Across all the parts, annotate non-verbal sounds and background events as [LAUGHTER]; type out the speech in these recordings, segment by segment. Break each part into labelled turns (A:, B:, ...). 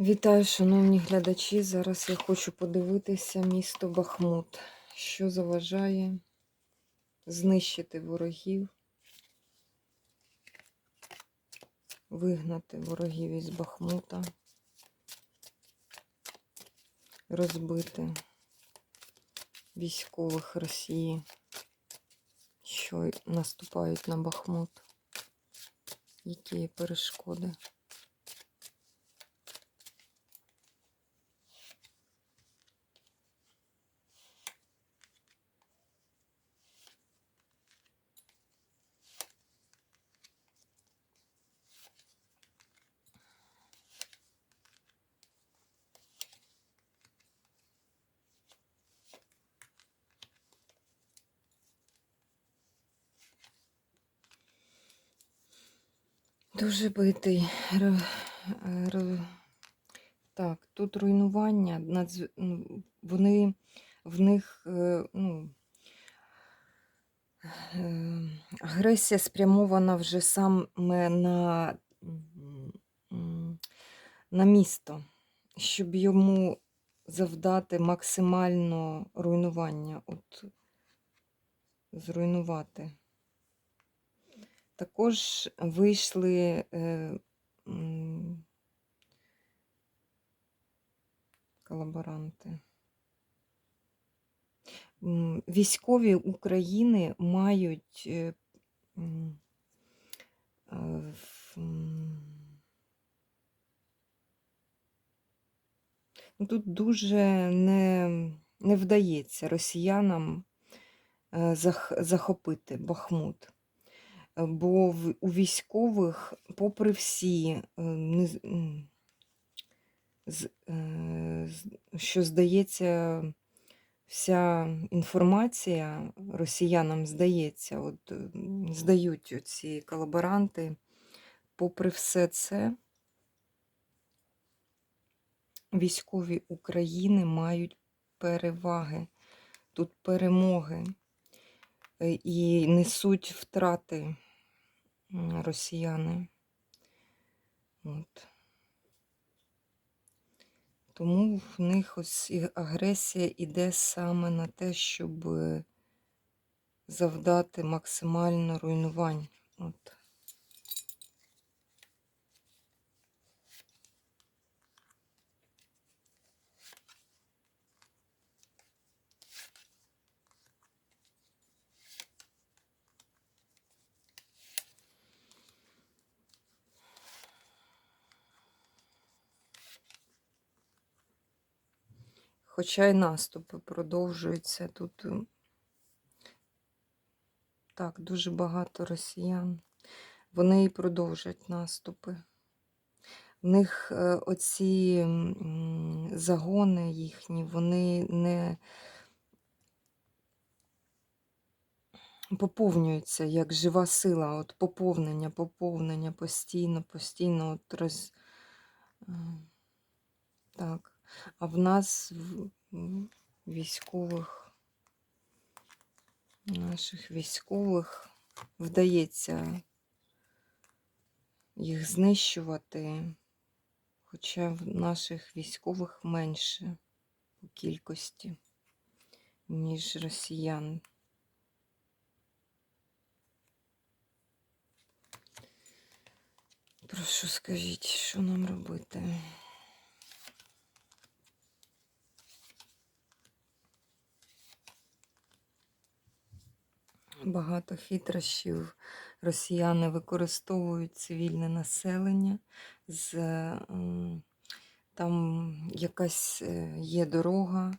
A: Вітаю, шановні глядачі. Зараз я хочу подивитися місто Бахмут, що заважає знищити ворогів, вигнати ворогів із Бахмута, розбити військових Росії, що наступають на Бахмут. Які перешкоди? Дуже битий. Р- р- Так, тут руйнування. надз- ну, Вони в них е, ну, е, агресія спрямована вже саме на, на місто, щоб йому завдати максимально руйнування, от зруйнувати. Також вийшли е, колаборанти. Військові України мають е, е, ну, тут дуже не, не вдається росіянам е, захопити Бахмут. Е, Бо у військових, попри всі, е, не з- е, що здається, вся інформація росіянам здається, от е, здають ці колаборанти. Попри все це, військові України мають переваги, тут перемоги е, і несуть втрати росіяни. От. Тому в них ось агресія йде саме на те, щоб е, завдати максимально руйнувань. От. Хоча й наступи продовжуються тут. Так, дуже багато росіян. Вони і продовжать наступи. В них е, оці загони їхні, вони не поповнюються як жива сила, от поповнення, поповнення постійно, постійно от роз... е, Так. А в нас в- військових, наших військових вдається їх знищувати, хоча в наших військових менше по кількості, ніж росіян. Прошу скажіть, що нам робити? Багато хитрощів росіяни використовують цивільне населення. З, там якась е, є дорога.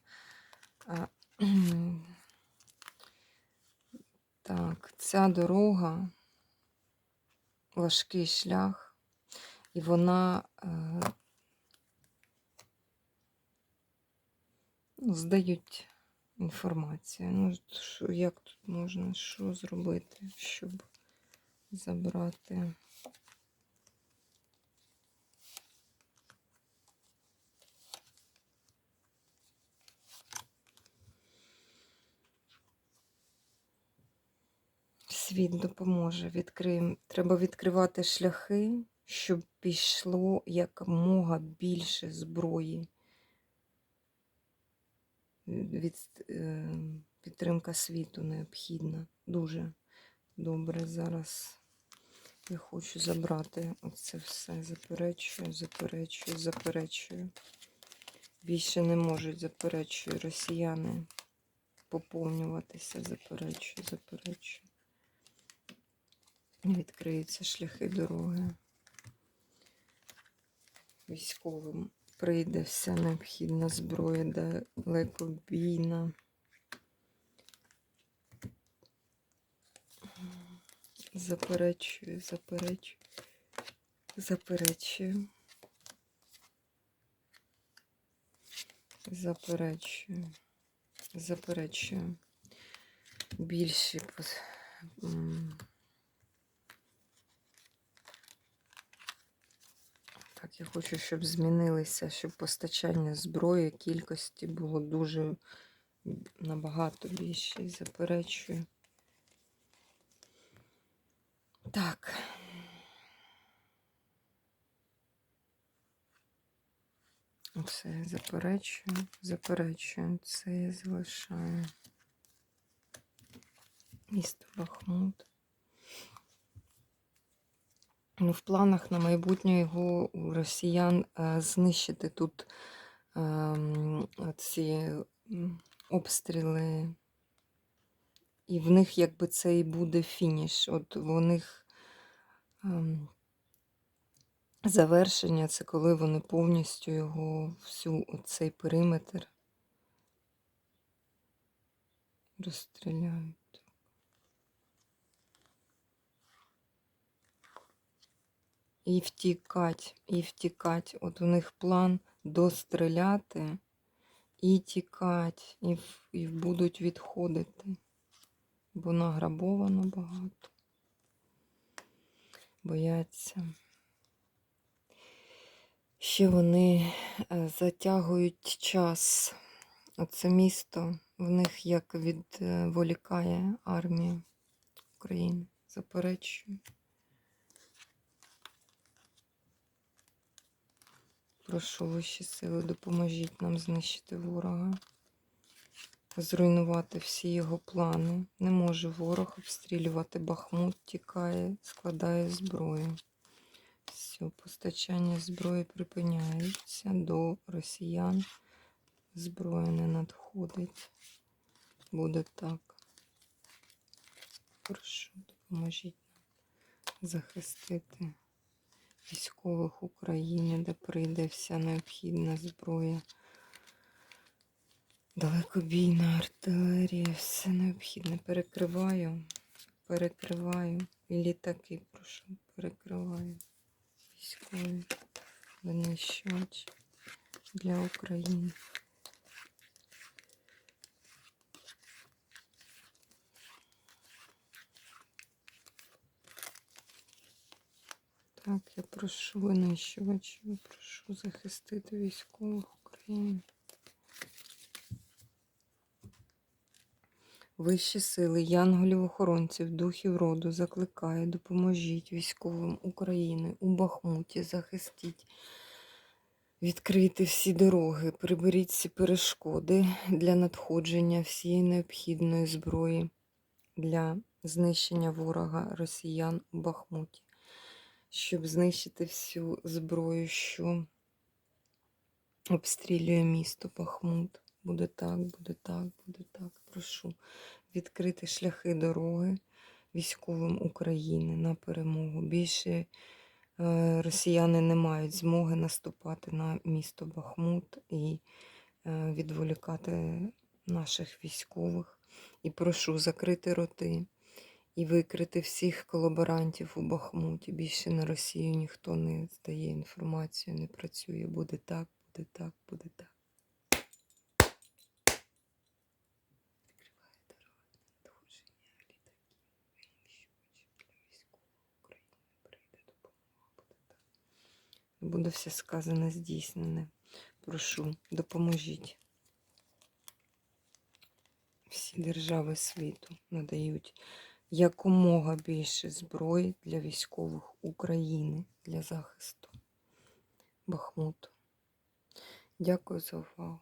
A: [CLEARS THROAT] Так, ця дорога важкий шлях, і вона е, здають інформацію. Ну, що, як тут можна що зробити, щоб забрати? Світ допоможе. Відкриємо. Треба відкривати шляхи щоб пішло якомога більше зброї. Від, е, підтримка світу необхідна. Дуже добре. Зараз я хочу забрати оце все. Заперечую, заперечую, заперечую. Більше не можуть, заперечую, росіяни поповнюватися, заперечую, заперечую. Відкриються шляхи дороги. Військовим прийде вся необхідна зброя, далекобійна. Заперечую, заперечую, заперечую. Заперечую, заперечую. Більше Я хочу, щоб змінилися, щоб постачання зброї кількості було дуже набагато більше. І заперечую. Так. Це я заперечую, заперечую, це я залишаю. Місто Бахмут. Ну, в планах на майбутнє його у росіян е, знищити тут ем, ці обстріли. І в них якби це і буде фініш. От у них ем, завершення це коли вони повністю його, всю цей периметр розстріляють. І втікать, і втікать. От у них план достріляти і тікать, і, і будуть відходити. Бо награбовано багато. Бояться. Ще вони е, затягують час. Оце місто в них як відволікає армію України. Заперечую. Прошу вищі сили, допоможіть нам знищити ворога, зруйнувати всі його плани. Не може ворог обстрілювати Бахмут, тікає, складає зброю. Все, постачання зброї припиняється до росіян. Зброя не надходить. Буде так. Прошу, допоможіть нам захистити військових України, де прийде вся необхідна зброя. Далекобійна артилерія, все необхідне. Перекриваю, перекриваю. І літаки, прошу, перекриваю. Військові винищувач для України. Так, я прошу винищувачів, прошу захистити військових України. Вищі сили, янголів-охоронців, духів роду закликаю, допоможіть військовим України у Бахмуті, захистіть, відкрийте всі дороги, приберіть всі перешкоди для надходження всієї необхідної зброї для знищення ворога росіян у Бахмуті, щоб знищити всю зброю, що обстрілює місто Бахмут. Буде так, буде так, буде так. Прошу відкрити шляхи дороги військовим України на перемогу. Більше е, росіяни не мають змоги наступати на місто Бахмут і е, відволікати наших військових. І прошу закрити роти і викрити всіх колаборантів у Бахмуті. Більше на Росію ніхто не здає інформацію, не працює. Буде так, буде так, буде так. Буде все сказане, здійснене. Прошу, допоможіть. Всі держави світу надають якомога більше зброї для військових України для захисту Бахмуту. Дякую за увагу.